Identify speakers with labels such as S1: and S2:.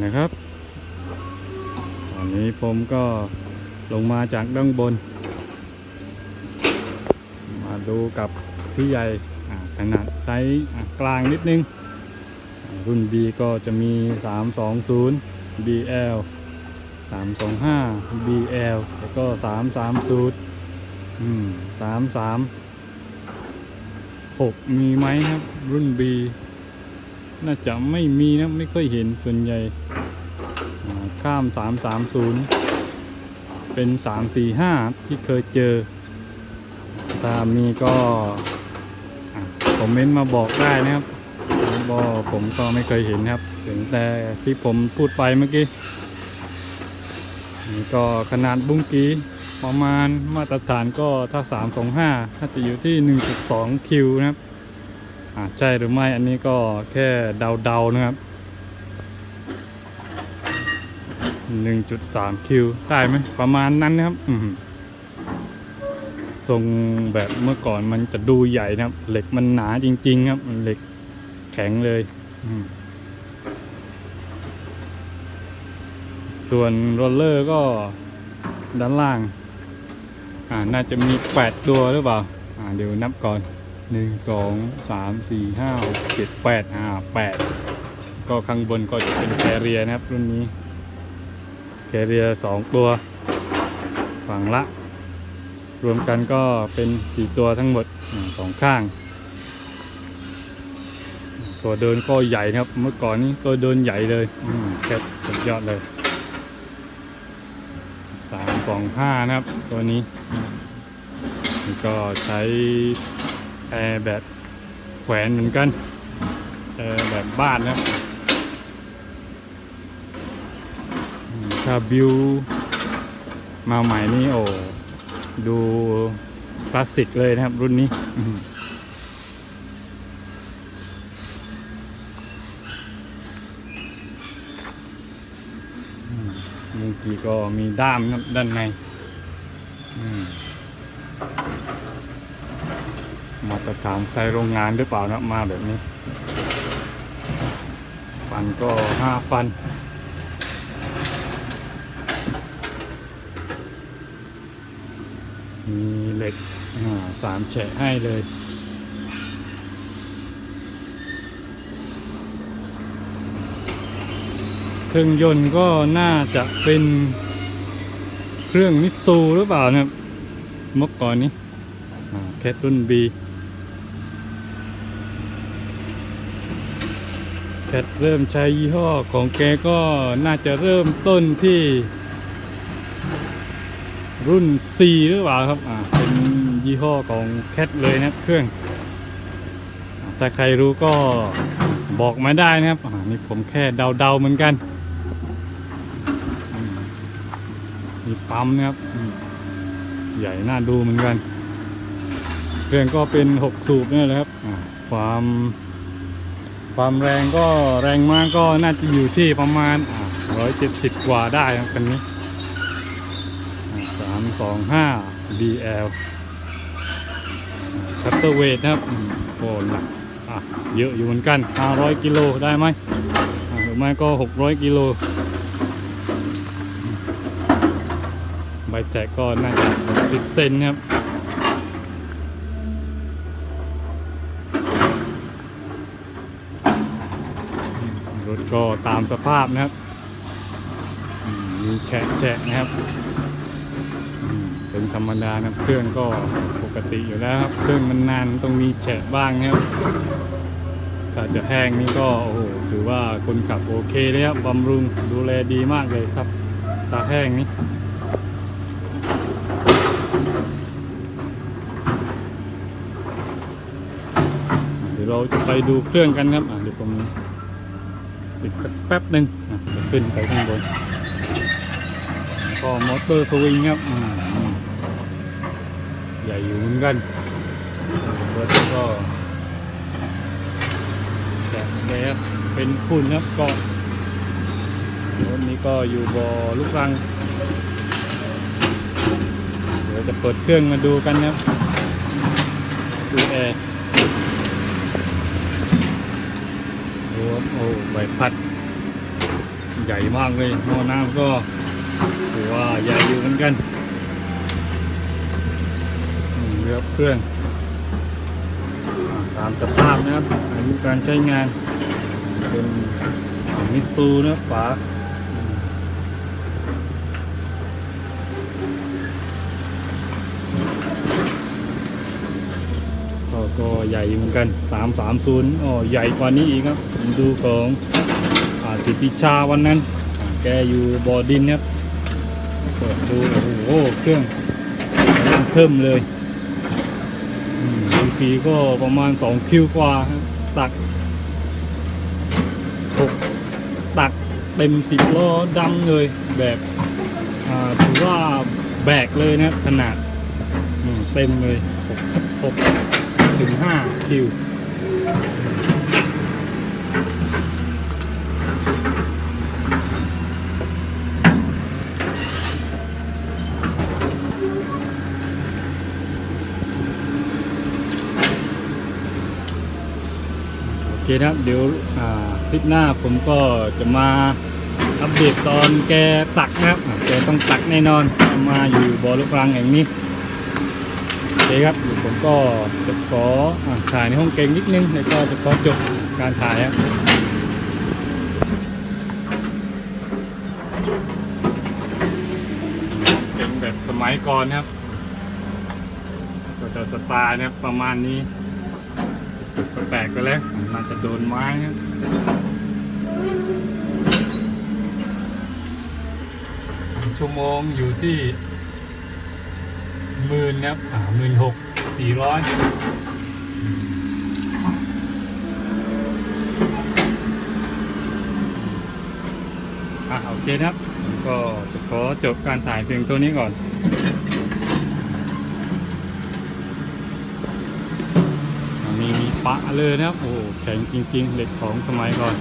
S1: นะครับ ตอนนี้ผมก็ลงมาจากด้านบน มาดูกับพี่ใหญ่ขนาดไซส์กลางนิดนึง รุ่น B ก็จะมี 320 BL 325 BL แล้วก็ 330อืม336 มีไหมครับ รุ่น B น่าจะไม่มีนะ ไม่ค่อยเห็นส่วนใหญ่ ข้าม 330 เป็น 345 ที่เคยเจอถ้ามีก็คอมเมนต์มาบอกได้นะครับบอผมก็ไม่เคยเห็นครับถึงแต่ที่ผมพูดไปเมื่อกี้นี่ก็ขนาดบุ้งกี้ประมาณมาตรฐานก็ถ้า 325 ถ้าจะอยู่ที่ 1.2 คิวนะครับใช่หรือไม่อันนี้ก็แค่เดาๆนะครับ 1.3 คิว ได้ไหมประมาณนั้นนะครับทรงแบบเมื่อก่อนมันจะดูใหญ่นะครับ เหล็กมันหนาจริง ๆ ครับ มันเหล็กแข็งเลยส่วนโรลเลอร์ก็ด้านล่าง อ่า น่าจะมี 8 ตัวหรือเปล่า อ่า เดี๋ยวนับก่อน 1 2 3 4 5 6 7 8 อ่า 8 ก็ข้างบนก็จะเป็นแคเรียนะครับ รุ่นนี้ แคเรีย2ตัว ฝั่งละ รวมกันก็เป็น4ตัวทั้งหมดสองข้าง ตัวเดินก็ใหญ่นะครับ เมื่อก่อนนี้ตัวเดินใหญ่เลยแค่สุดยอดเลยสามสองห้านะครับ ตัวนี้นี่ก็ใช้แอร์แบบแขวนเหมือนกันแอร์แบบบ้านนะครับอืม ถ้าบิวมาใหม่นี่โอ้ดูคลาสสิกเลยนะครับ รุ่นนี้อืมมูกีก็มีด้ามครับด้านในมมาตรฐานใส่โรงงานหรือเปล่านะมาแบบนี้ ฟันก็ห้าฟัน มีเหล็กสามแฉะให้เลยเครื่องยนต์ก็น่าจะเป็นเครื่องมิซูหรือเปล่านะครับเมื่อก่อนนี้แคทรุ่น B แคทเริ่มใช้ยี่ห้อของแกก็น่าจะเริ่มต้นที่ รุ่น C หรือเปล่าครับ อ่า เป็นยี่ห้อของแคทเลยนะครับเครื่องอ่าถ้าใครรู้ก็บอกมาได้นะครับ อ่า นี่ผมแค่เดาๆเหมือนกันมีปั๊มนะครับ ใหญ่น่าดูเหมือนกัน เครื่องก็เป็น 6 สูบนี่แหละครับ ความความแรงก็แรงมากก็น่าจะอยู่ที่ประมาณร้อยเจ็ดสิบกว่าได้ครับคันนี้ สองห้า BL คัตเตอร์เวทนะครับโอ้หนักอะเยอะอยู่เหมือนกัน 500 กิโลได้ไหมหรือไม่ก็ 600 กิโลใบแตกก็น่าจะ10เซนครับรถก็ตามสภาพนะครับมีแฉะแฉะนะครับ เป็นธรรมดานะครับเครื่องก็ปกติอยู่แล้วครับเครื่องมันนานต้องมีแฉะบ้างครับถ้าจะแห้งนี่ก็โอ้โหถือว่าคนขับโอเคเลยครับบำรุงดูแลดีมากเลยครับ ตาแห้งนี่เดี๋ยวเราจะไปดูเครื่องกันครับเดี๋ยวผมอีกสักแป๊บหนึ่งอะเดี๋ยวขึ้นไปข้างบนก็มอเตอร์สวิงครับ ใหญ่อยู่เหมือนกันรถก็แบบแบบเป็นฝุ่นครับก็รถนี้ก็อยู่บอลูกรัง เดี๋ยวจะเปิดเครื่องมาดูกันนะครับดูแอร์รวมโอ้ใบพัด ใหญ่มากเลยหม้อน้ำก็ถือว่าใหญ่อยู่เหมือนกัน อืมเรือเครื่องตามสภาพนะครับอายุการใช้งาน เป็นมิตซูนะฝาก็ก็ใหญ่เหมือนกัน 330อ๋อใหญ่กว่านี้อีกครับผมดูของอ่าติปิชาวันนั้น แกอยู่บอดินครับเปิดดูโอ้โห เครื่องเริ่มเลย ปีก็ประมาณ2คิวกว่าตักหกตักเต็มสิบล้อดำเลยแบบอ่าถือว่าแบกเลยนะขนาดเต็มเลยหกหกถึงห้าคิว เคนะครับ เดี๋ยวคลิปหน้าผมก็จะมาอัปเดตตอนแกตักนะครับแกต้องตักแน่นอนมาอยู่บ่อลูกรังอย่างนี้โอเคครับผมก็จะขออถ่ายในห้องเก่งนิดนึงแล้วก็จะขอจบการถ่ายครับเป็นแบบสมัยก่อนนะครับ ก็จะสไตล์นะครับประมาณนี้ แปลกไปแล้วน่าจะโดนไม้ครับชั่วโมงอยู่ที่หมื่นนะครับอ่าหมื่นหกสี่ร้อยอะโอเคครับ ก็จะขอจบการถ่ายเพียงตัวนี้ก่อน อ่ามีมี ปะเลยนะครับ โอ้แข็งจริง ๆ เหล็กของสมัยก่อน